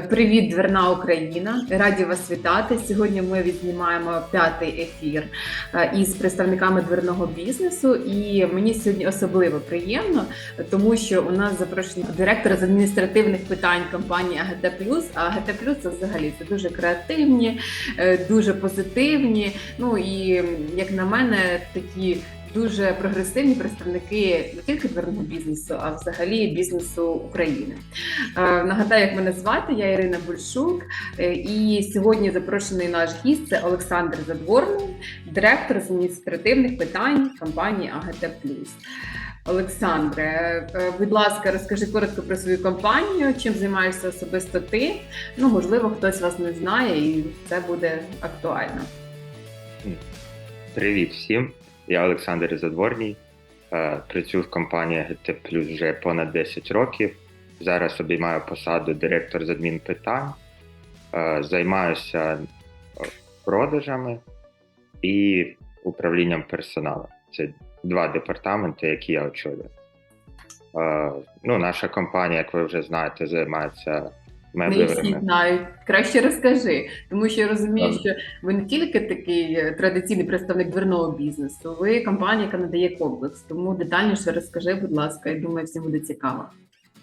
Привіт, дверна Україна! Раді вас вітати. Сьогодні ми відзнімаємо п'ятий ефір е, із представниками дверного бізнесу. І мені сьогодні особливо приємно, тому що у нас запрошений директор з адміністративних питань компанії АГТ А АГТ це взагалі це дуже креативні, е, дуже позитивні. Ну і як на мене, такі. Дуже прогресивні представники не тільки дверного бізнесу, а взагалі бізнесу України. Е, Нагадаю, як мене звати, я Ірина Бульшук, Е, і сьогодні запрошений наш гість це Олександр Задворний, директор з адміністративних питань компанії АГТ Олександре, е, будь ласка, розкажи коротко про свою компанію, чим займаєшся особисто ти. Ну, можливо, хтось вас не знає, і це буде актуально. Привіт всім! Я Олександр Задворній. Е, Працюю в компанії GT Plus вже понад 10 років. Зараз обіймаю посаду директор з адмінпитань. Е, Займаюся е, продажами і управлінням персоналу. Це два департаменти, які я очолюю. Ну, наша компанія, як ви вже знаєте, займається Всі знають. Краще розкажи, тому що я розумію, Добре. що ви не тільки такий е, традиційний представник дверного бізнесу, ви компанія, яка надає комплекс. Тому детальніше розкажи, будь ласка, я думаю, всім буде цікаво.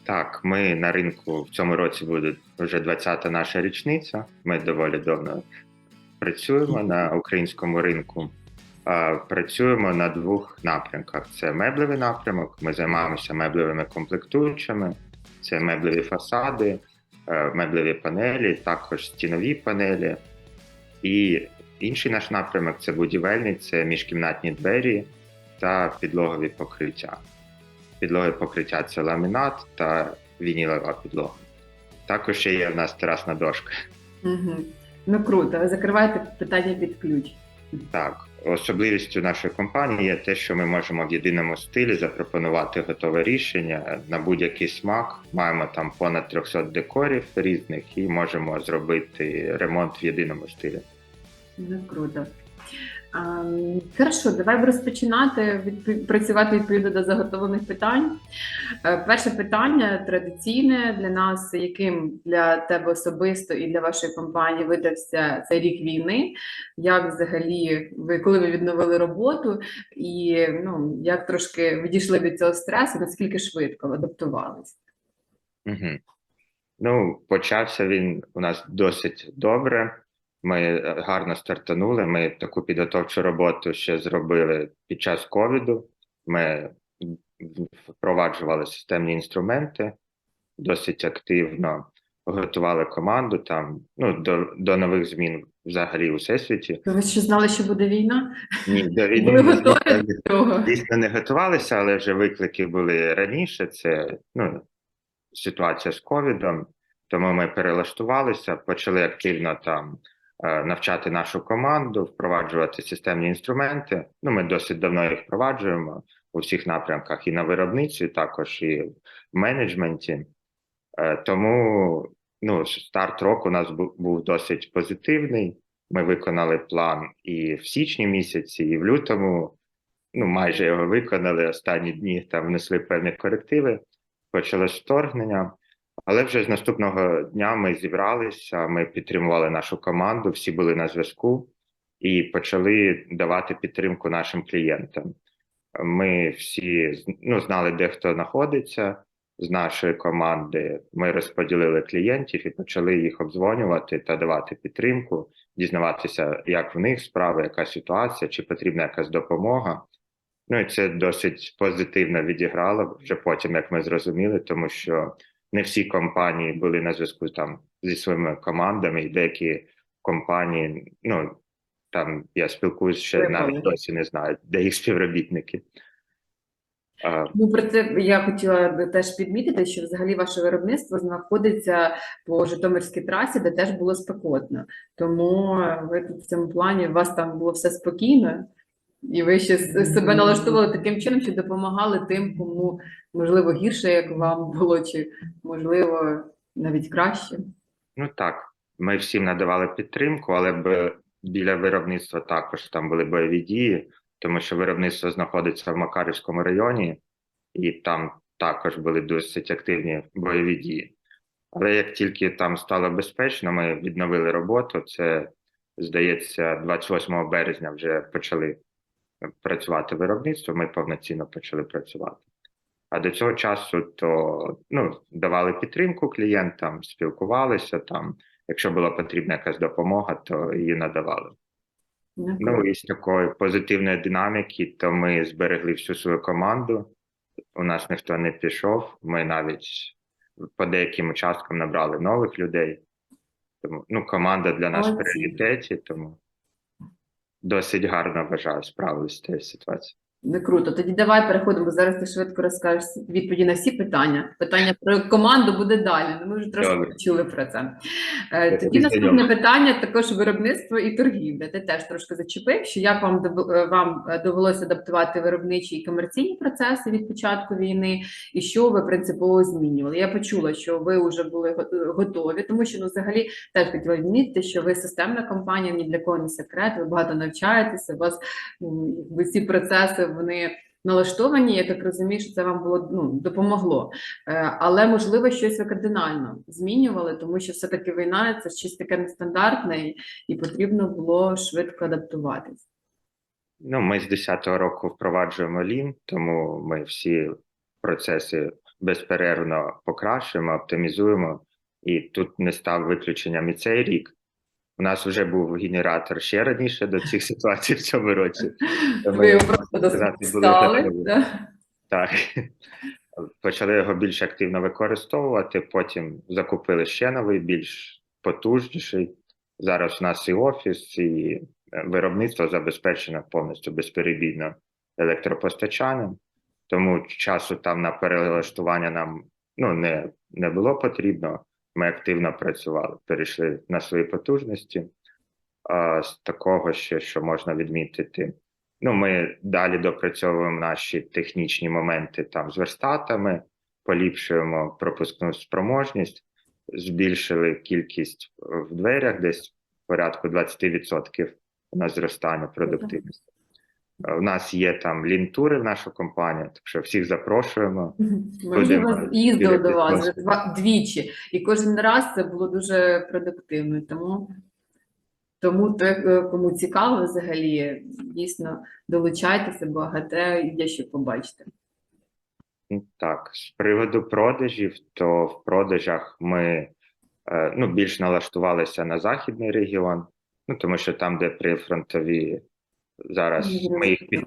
Так, ми на ринку в цьому році буде вже 20-та наша річниця. Ми доволі давно працюємо на українському ринку. Працюємо на двох напрямках: це меблевий напрямок. Ми займаємося меблевими комплектуючими, це меблеві фасади, меблеві панелі, також стінові панелі. І інший наш напрямок це будівельний, це міжкімнатні двері та підлогові покриття. Підлоги покриття це ламінат та вінілова підлога. Також ще є в нас терасна дошка. Угу. Ну круто, ви закриваєте питання під ключ. Так, особливістю нашої компанії є те, що ми можемо в єдиному стилі запропонувати готове рішення на будь-який смак. Маємо там понад 300 декорів різних і можемо зробити ремонт в єдиному стилі. Ну круто. А, Хорошо, давай розпочинати відпо- працювати відповідно до заготовлених питань. Е, Перше питання традиційне для нас, яким для тебе особисто і для вашої компанії видався цей рік війни. Як взагалі ви коли ви відновили роботу, і ну як трошки відійшли від цього стресу, наскільки швидко ви адаптувалися? Угу. Ну, почався він у нас досить добре. Ми е, гарно стартанули. Ми таку підготовчу роботу ще зробили під час ковіду. Ми впроваджували системні інструменти, досить активно готували команду там ну, до, до нових змін взагалі у всесвіті. Ви ще знали, що буде війна? Ні, до війни ми, готові до цього? Дійсно не готувалися, але вже виклики були раніше. Це ну, ситуація з ковідом. Тому ми перелаштувалися, почали активно там навчати нашу команду, впроваджувати системні інструменти. Ну, ми досить давно їх впроваджуємо у всіх напрямках і на виробництві, також і в менеджменті. Е, Тому ну, старт року у нас був досить позитивний. Ми виконали план і в січні місяці, і в лютому. Ну, майже його виконали. Останні дні там внесли певні корективи, почалось вторгнення. Але вже з наступного дня ми зібралися, ми підтримували нашу команду, всі були на зв'язку і почали давати підтримку нашим клієнтам. Ми всі ну, знали, де хто знаходиться з нашої команди. Ми розподілили клієнтів і почали їх обдзвонювати та давати підтримку, дізнаватися, як в них справи, яка ситуація, чи потрібна якась допомога. Ну і це досить позитивно відіграло вже потім, як ми зрозуміли, тому що не всі компанії були на зв'язку там зі своїми командами, і деякі компанії, ну там я спілкуюся ще Прикольно. навіть досі не знаю, де їх співробітники. Ну, про це я хотіла би теж підмітити, що взагалі ваше виробництво знаходиться по Житомирській трасі, де теж було спекотно. Тому ви в цьому плані у вас там було все спокійно, і ви ще себе налаштовували таким чином, що допомагали тим, кому можливо гірше, як вам було, чи можливо навіть краще. Ну так, ми всім надавали підтримку, але б біля виробництва також там були бойові дії, тому що виробництво знаходиться в Макарівському районі, і там також були досить активні бойові дії. Але як тільки там стало безпечно, ми відновили роботу. Це, здається, 28 березня вже почали працювати виробництво, ми повноцінно почали працювати. А до цього часу то ну, давали підтримку клієнтам, спілкувалися там. Якщо була потрібна якась допомога, то її надавали. Ну і з такої позитивної динаміки, то ми зберегли всю свою команду. У нас ніхто не пішов. Ми навіть по деяким участкам набрали нових людей. Тому ну, команда для нас в пріоритеті, тому досить гарно вважаю, справилися з цією ситуацією. Не круто. Тоді давай переходимо. Зараз ти швидко розкажеш відповіді на всі питання. Питання про команду буде далі. ну, Ми вже трошки Добре. почули про це. Е, Я Тоді наступне питання також виробництво і торгівля. Ти теж трошки зачепив, що як вам е, вам е, довелося адаптувати виробничі і комерційні процеси від початку війни, і що ви принципово змінювали? Я почула, що ви вже були готові, тому що ну взагалі теж хотіла відмітити, що ви системна компанія, ні для кого не секрет. Ви багато навчаєтеся. У вас якби ці процеси вони налаштовані. Я так розумію, що це вам було ну допомогло. Е, Але можливо щось ви кардинально змінювали, тому що все-таки війна це щось таке нестандартне, і, потрібно було швидко адаптуватись. Ну, ми з 10-го року впроваджуємо Lean, тому ми всі процеси безперервно покращуємо, оптимізуємо, і тут не став виключенням і цей рік. У нас вже був генератор ще раніше до цих ситуацій в цьому році. Ви його просто достали. готові. Так. Почали його більш активно використовувати, потім закупили ще новий, більш потужніший. Зараз у нас і офіс, і е, виробництво забезпечено повністю безперебійно електропостачанням. Тому часу там на перелаштування нам ну, не, не було потрібно. Ми активно працювали, перейшли на свої потужності. А, з такого ще, що можна відмітити, Ну, ми далі допрацьовуємо наші технічні моменти там з верстатами, поліпшуємо пропускну спроможність, збільшили кількість в дверях, десь порядку 20% у нас зростання продуктивності. У нас є там лінтури в нашу компанію, так що всіх запрошуємо. Ми вас їздили до вас вже два двічі, і кожен раз це було дуже продуктивно. Тому, тому те, е, кому цікаво взагалі, дійсно долучайтеся, бо ГТ є що побачити. Ну, Так, з приводу продажів, то в продажах ми е, ну, більш налаштувалися на західний регіон, ну тому що там, де прифронтові зараз ми їх під,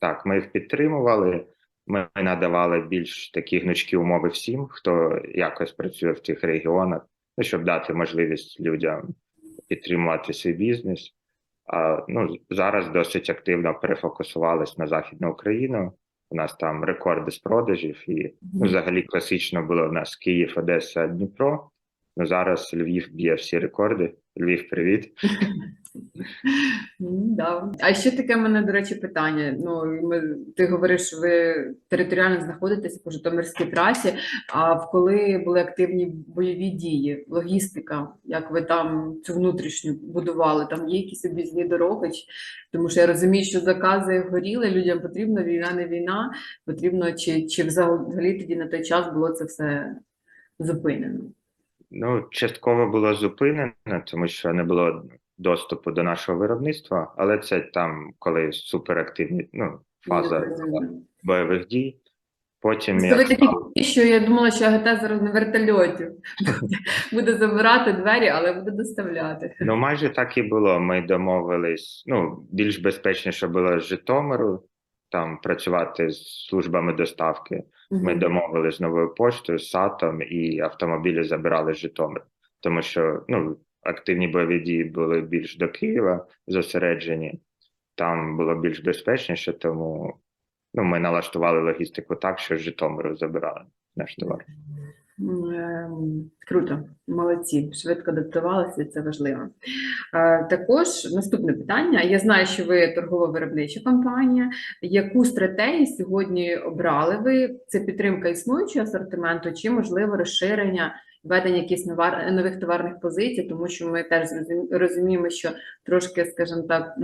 так, ми їх підтримували. Ми надавали більш такі гнучкі умови всім, хто якось працює в тих регіонах, ну, щоб дати можливість людям підтримувати свій бізнес. А, ну, зараз досить активно перефокусувались на Західну Україну. У нас там рекорди з продажів, і ну, взагалі класично було в нас Київ, Одеса, Дніпро. Ну зараз Львів б'є всі рекорди. Львів, привіт. М, Да. А ще таке в мене, до речі, питання. Ну, ми, ти говориш, ви територіально знаходитеся по Житомирській трасі, а коли були активні бойові дії, логістика, як ви там цю внутрішню будували? Там є якісь об'їзні дороги? Тому що я розумію, що закази горіли, людям потрібно війна, не війна, потрібно, чи, чи взагалі тоді на той час було це все зупинено? Ну, частково було зупинено, тому що не було доступу до нашого виробництва, але це там, коли суперактивні ну, фаза бойових дій. Потім Це ви такі, що я думала, що АГТ зараз на вертольоті буде забирати двері, але буде доставляти. Ну, майже так і було. Ми домовились. Ну, більш безпечніше було з Житомиру, там працювати з службами доставки. Ми Мгм. домовились з новою поштою, з САТом, і автомобілі забирали з Житомир. Тому що ну, активні бойові дії були більш до Києва зосереджені, там було більш безпечніше, тому ну, ми налаштували логістику так, що з Житомиру забирали наш товар. Ем, Круто, молодці, швидко адаптувалися, це важливо. Також наступне питання. Я знаю, що ви торгово-виробнича компанія. Яку стратегію сьогодні обрали ви? Це підтримка існуючого асортименту чи, можливо, розширення, введення якихось новар- нових товарних позицій, тому що ми теж розуміємо, що трошки, скажімо так,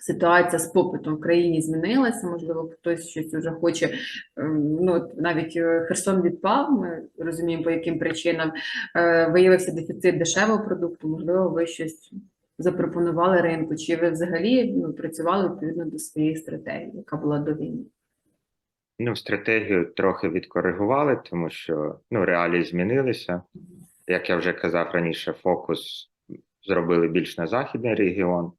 Ситуація з попитом в країні змінилася, можливо, хтось щось вже хоче. ем, Ну, навіть е, Херсон відпав, ми розуміємо, по яким причинам Е, виявився дефіцит дешевого продукту. Можливо, ви щось запропонували ринку, чи ви взагалі ну, працювали відповідно до своєї стратегії, яка була до війни? Ну, стратегію трохи відкоригували, тому що ну, реалії змінилися. Як я вже казав раніше, фокус зробили більш на західний регіон.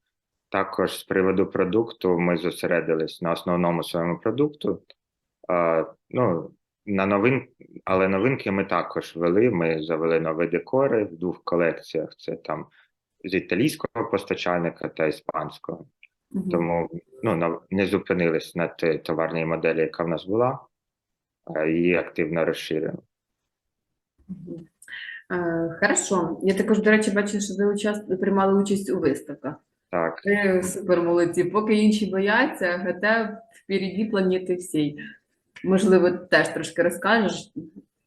Також з приводу продукту ми зосередились на основному своєму продукту. А, ну, на новин, але новинки ми також ввели. Ми завели нові декори в двох колекціях: це там з італійського постачальника та іспанського. Тому ну, не зупинились на тій товарній моделі, яка в нас була, а її активно розширено. Хорошо. Я також, до речі, бачу, що ви приймали участь у виставках. Так, Ви супер молодці. Поки інші бояться, ГТ впереді планети всій. Можливо, теж трошки розкажеш.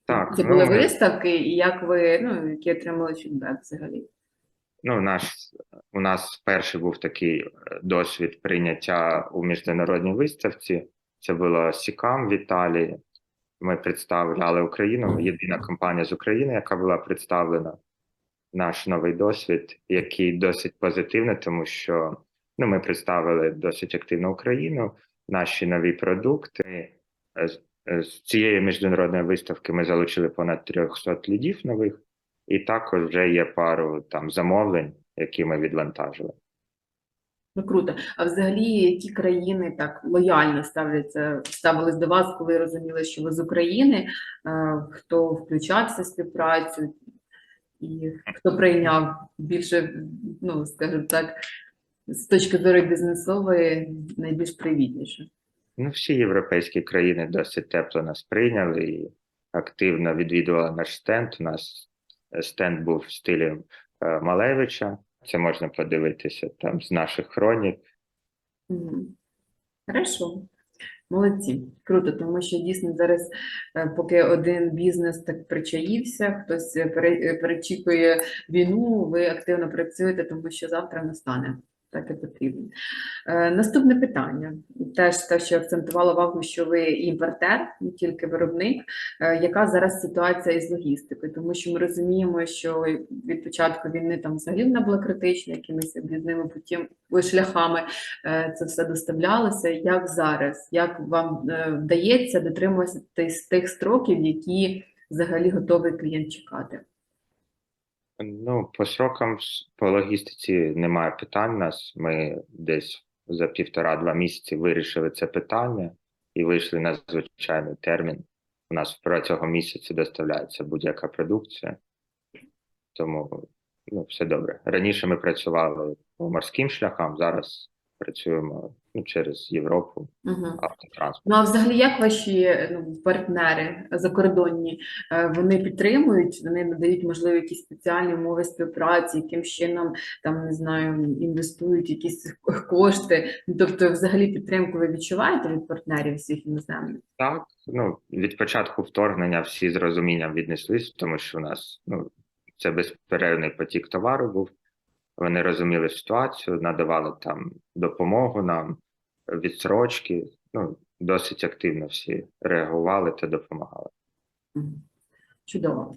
так. Це ну, були ми- виставки, і як ви, ну, які отримали фідбек взагалі? Ну, наш, у нас перший був такий е, досвід прийняття у міжнародній виставці. Це було Сікам в Італії. Ми представляли Україну, єдина компанія з України, яка була представлена. Наш новий досвід, який досить позитивний, тому що ну, ми представили досить активно Україну, наші нові продукти. Е, е, з цієї міжнародної виставки ми залучили понад 300 лідів нових, і також вже є пару там замовлень, які ми відвантажили. Ну круто. А взагалі, які країни так лояльно ставляться, ставились до вас, коли розуміли, що ви з України? Е, Хто включався в співпрацю, і хто прийняв більше, ну скажімо так, з точки зору бізнесової, найбільш привітніше? Ну, всі європейські країни досить тепло нас прийняли і активно відвідували наш стенд. У нас стенд був в стилі е, Малевича. Це можна подивитися там з наших хронік. Хорошо. Молодці, круто, тому що дійсно зараз, е, поки один бізнес так причаївся, хтось е, пере- перечікує війну, ви активно працюєте, тому що завтра настане. Так і потрібно. Е, Наступне питання. Теж те, що акцентувала увагу, що ви імпортер, не тільки виробник. Е, Яка зараз ситуація із логістикою? Тому що ми розуміємо, що від початку війни там взагалі вона була критична, якимись об'їзними путем, шляхами е, це все доставлялося. Як зараз? Як вам вдається дотримуватися тих строків, які взагалі готовий клієнт чекати? Ну, по срокам, по логістиці немає питань нас. Ми десь за півтора-два місяці вирішили це питання і вийшли на звичайний термін. У нас протягом місяця доставляється будь-яка продукція, тому ну, все добре. Раніше ми працювали по морським шляхам, зараз працюємо ну, через Європу, Угу. автотранспорт. Ну а взагалі, як ваші ну, партнери закордонні е, вони підтримують, вони надають можливо якісь спеціальні умови співпраці, яким чином там не знаю, інвестують якісь кошти. Ну, Тобто, взагалі підтримку ви відчуваєте від партнерів всіх іноземних? Так, ну від початку вторгнення всі з розумінням віднеслись, тому що у нас ну це безперервний потік товару був. Вони розуміли ситуацію, надавали там допомогу нам, відсрочки. Ну досить активно всі реагували та допомагали. Чудово.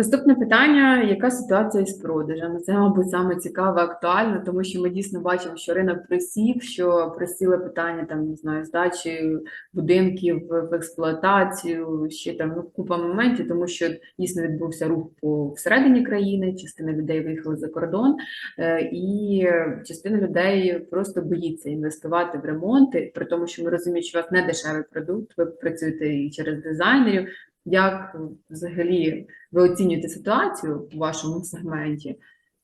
Наступне питання: яка ситуація із продажами? Це, мабуть, саме цікаве, актуально, тому що ми дійсно бачимо, що ринок просів, що просіло питання там, не знаю, здачі будинків в експлуатацію, ще там ну, купа моментів, тому що дійсно відбувся рух по всередині країни, частина людей виїхали за кордон, е, і частина людей просто боїться інвестувати в ремонти, при тому, що ми розуміємо, що у вас не дешевий продукт, ви працюєте і через дизайнерів. Як взагалі ви оцінюєте ситуацію у вашому сегменті?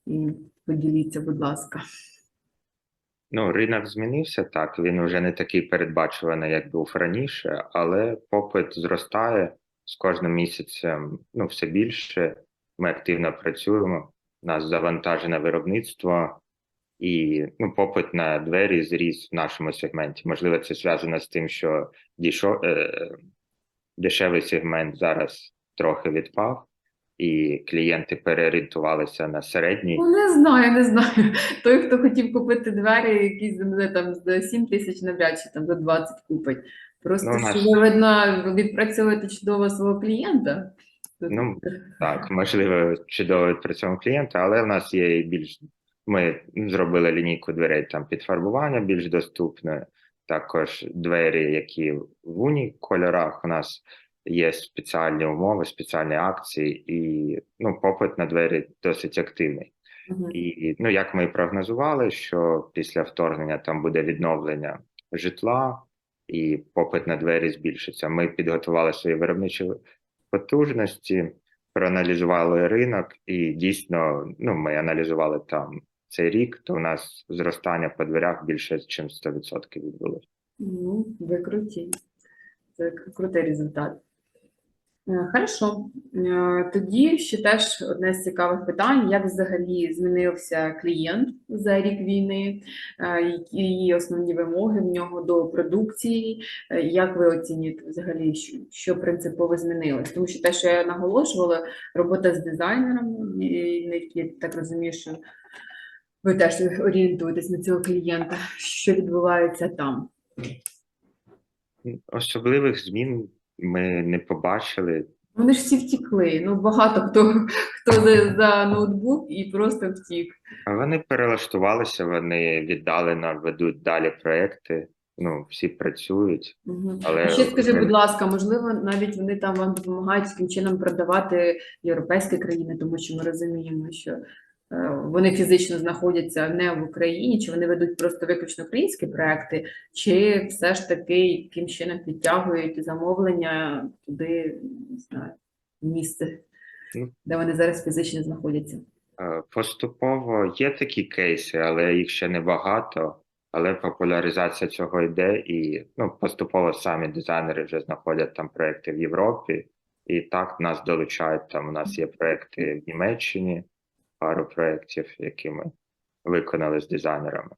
І поділіться, будь ласка. Ну, ринок змінився так. Він вже не такий передбачуваний, як був раніше, але попит зростає з кожним місяцем. Ну, все більше. Ми активно працюємо. У нас завантажене виробництво, і ну, попит на двері зріс в нашому сегменті. Можливо, це зв'язано з тим, що дійшо, е, дешевий сегмент зараз трохи відпав. і клієнти переорієнтувалися на середній. Ну, не знаю, не знаю. Той, хто хотів купити двері, якісь не, там за 7 тисяч навряд чи там за 20 купить. Просто Ну, що ви видно, ви відпрацьовуєте чудово свого клієнта. Ну, Так, можливо, чудово відпрацьовуємо клієнта, але в нас є більш. Ми зробили лінійку дверей там підфарбування більш доступною. Також двері, які в уні кольорах. У нас є спеціальні умови, спеціальні акції, і ну, попит на двері досить активний. Мгм. І ну, як ми і прогнозували, що після вторгнення там буде відновлення житла і попит на двері збільшиться. Ми підготували свої виробничі потужності, проаналізували ринок, і дійсно, ну, ми аналізували там цей рік, то у нас зростання по дверях більше, ніж 100% відбулося. Ну, ви круті. Це крутий результат. Е, Хорошо. Е, Тоді ще теж одне з цікавих питань: як взагалі змінився клієнт за рік війни, Е, які основні вимоги в нього до продукції, як ви оцінюєте взагалі, що, принципово змінилось? Тому що те, що я наголошувала, робота з дизайнером, і не так розумію, що ви теж орієнтуєтесь на цього клієнта, що відбувається там. Особливих змін ми не побачили. Вони ж всі втікли. Ну, багато хто, хто за, за ноутбук і просто втік. А Вони перелаштувалися, вони віддалено ведуть далі проекти. Ну, всі працюють. Угу. Але Ще скажи, будь ласка, можливо, навіть вони там вам допомагають таким чином продавати європейські країни, тому що ми розуміємо, що вони фізично знаходяться не в Україні, чи вони ведуть просто виключно українські проекти, чи все ж таки яким чином підтягують замовлення туди, не знаю, місце, Ну. де вони зараз фізично знаходяться. Е, Поступово є такі кейси, але їх ще небагато. Але популяризація цього йде, і ну, поступово самі дизайнери вже знаходять там проекти в Європі, і так нас долучають. Там у нас є проекти в Німеччині, пару проєктів, які ми виконали з дизайнерами.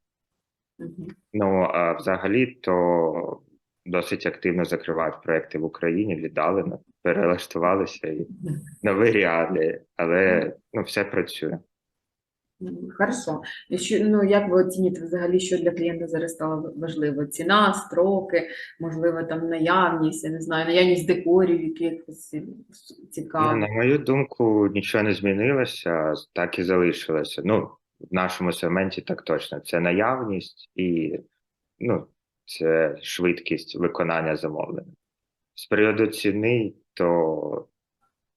Мгм. Ну а взагалі то досить активно закривають проекти в Україні, віддалено, перелаштувалися і нові реалії, але ну, все працює. Хорошо. Що, ну, як ви оцінюєте взагалі, що для клієнта зараз стало важливо? Ціна, строки, можливо, там наявність, я не знаю, наявність декорів, якихось е, Ну, цікавих. на мою думку, нічого не змінилося, так і залишилося. Ну, в нашому сегменті так точно. Це наявність і ну, це швидкість виконання замовлення. З приводу ціни, то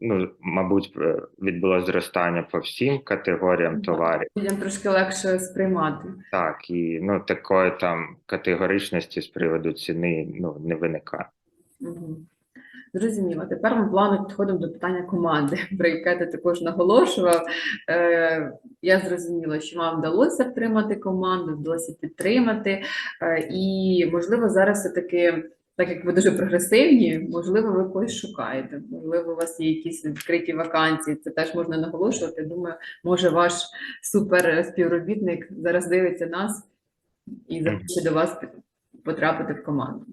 ну, мабуть, е, відбулося зростання по всім категоріям товарів. Людям трошки легше сприймати. Так, і ну, такої там категоричності з приводу ціни ну, не виникає. Мгм. Зрозуміло. Тепер ми плавно підходимо до питання команди, про яке ти також наголошував. Е, я зрозуміла, що вам вдалося втримати команду, вдалося підтримати. Е, і, можливо, зараз все-таки, так як ви дуже прогресивні, можливо, ви когось шукаєте. Можливо, у вас є якісь відкриті вакансії. Це теж можна наголошувати. Думаю, може, ваш супер співробітник зараз дивиться нас і захоче до вас потрапити в команду.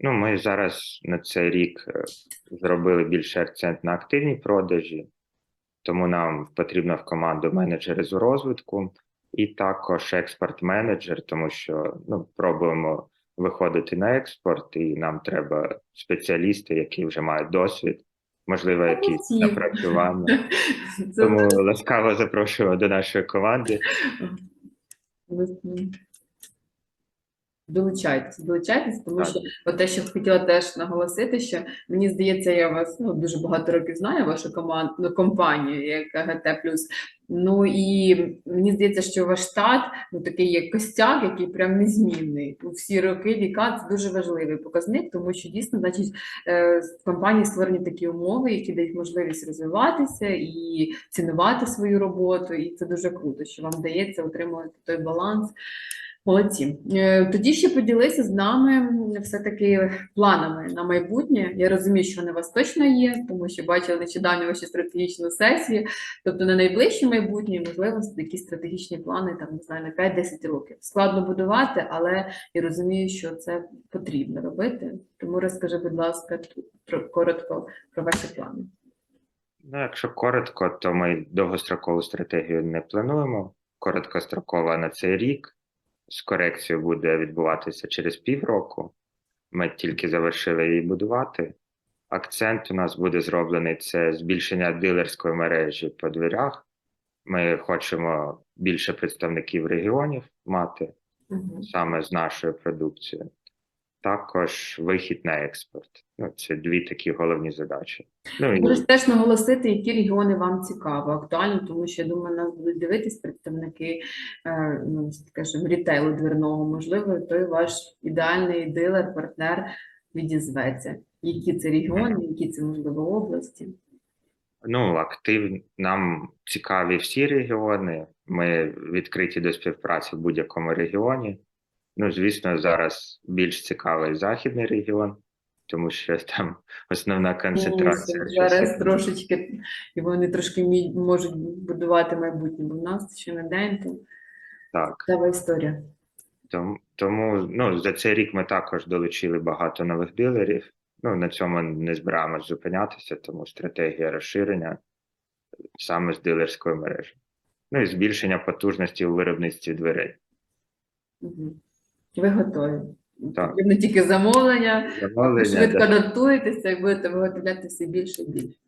Ну, ми зараз на цей рік е, зробили більше акцент на активні продажі, тому нам потрібно в команду менеджери з розвитку і також експорт-менеджер, тому що ну, пробуємо виходити на експорт, і нам треба спеціалісти, які вже мають досвід, можливо, якісь напрацювання. Тому ласкаво запрошуємо до нашої команди. Долучайтесь, долучайтесь, тому Так. що от те, що хотіла теж наголосити, що мені здається, я вас ну, дуже багато років знаю, вашу команду, ну, компанію, як АГТ+. Ну і мені здається, що ваш штат ну, такий є костяк, який прям незмінний. У всі роки віка це дуже важливий показник, тому що дійсно, значить, е, в компанії створені такі умови, які дають можливість розвиватися і цінувати свою роботу. І це дуже круто, що вам вдається отримувати той баланс. Молодці. Е, Тоді ще поділися з нами все-таки планами на майбутнє. Я розумію, що вони у вас точно є, тому що бачила нещодавно ваші стратегічну сесію. Тобто на найближче майбутнє, можливо, якісь стратегічні плани, там не знаю, на 5-10 років. Складно будувати, але я розумію, що це потрібно робити. Тому розкажи, будь ласка, коротко про ваші плани. Ну, якщо коротко, то ми довгострокову стратегію не плануємо. Короткострокова на цей рік. З корекцією буде відбуватися через півроку. Ми тільки завершили її будувати. Акцент у нас буде зроблений це збільшення дилерської мережі по дверях. Ми хочемо більше представників регіонів мати саме з нашою продукцією. Також вихід на експорт. Ну, це дві такі головні задачі. Ну, і теж наголосити, які регіони вам цікаво, актуально, тому що я думаю, нас будуть дивитись представники е, ну, скажімо, рітейлу дверного. Можливо, той ваш ідеальний дилер, партнер відізветься. Які це регіони, які це можливо області. Ну, актив нам цікаві всі регіони. Ми відкриті до співпраці в будь-якому регіоні. Ну, звісно, зараз більш цікавий західний регіон, тому що там основна концентрація. Ну, Зараз часів. трошечки, і вони трошки можуть будувати майбутнє, бо в нас ще не день, то Так. цікава історія. Тому, тому ну, за цей рік ми також долучили багато нових дилерів. Ну, на цьому не збираємось зупинятися, тому стратегія розширення саме з дилерської мережі. Ну і збільшення потужності у виробництві дверей. Мгм. Ви готові. Так. Не тільки замовлення, Замовлення, швидко адаптуєтеся і будете виготовляти все більше і більше.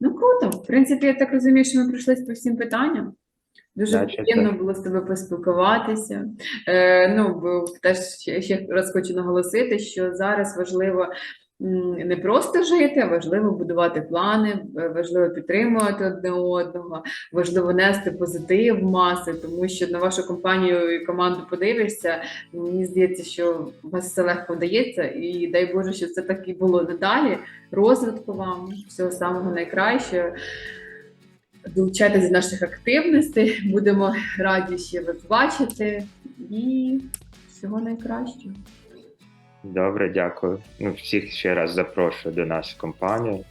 Ну, круто. В принципі, я так розумію, що ми пройшлися по всім питанням. Дуже Значить, приємно так. було з тобою поспілкуватися. Е, ну, теж ще, ще раз хочу наголосити, що зараз важливо не просто жити, а важливо будувати плани, е, важливо підтримувати одне одного, важливо нести позитив маси, тому що на вашу компанію і команду подивишся, Мені здається, що вас все легко вдається, і дай Боже, щоб це так і було надалі. Розвитку вам, всього самого найкращого. Долучайтесь до наших активностей. Будемо раді ще вас бачити і всього найкращого. Добре, дякую. Ну, всіх ще раз запрошую до нас в компанію.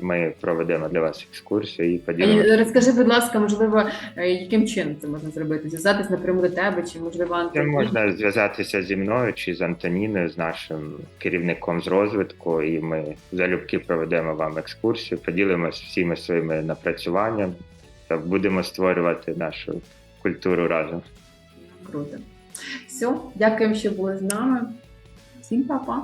Ми проведемо для вас екскурсію і поділимося. розкажи, будь ласка, можливо, е, яким чином це можна зробити? Зв'язатись напряму до тебе, чи можливо Це можна зв'язатися зі мною чи з Антоніною, з нашим керівником з розвитку, і ми залюбки проведемо вам екскурсію, поділимося всіми своїми напрацюваннями та будемо створювати нашу культуру разом. Круто. Все, дякуємо, що були з нами. Всім па-па.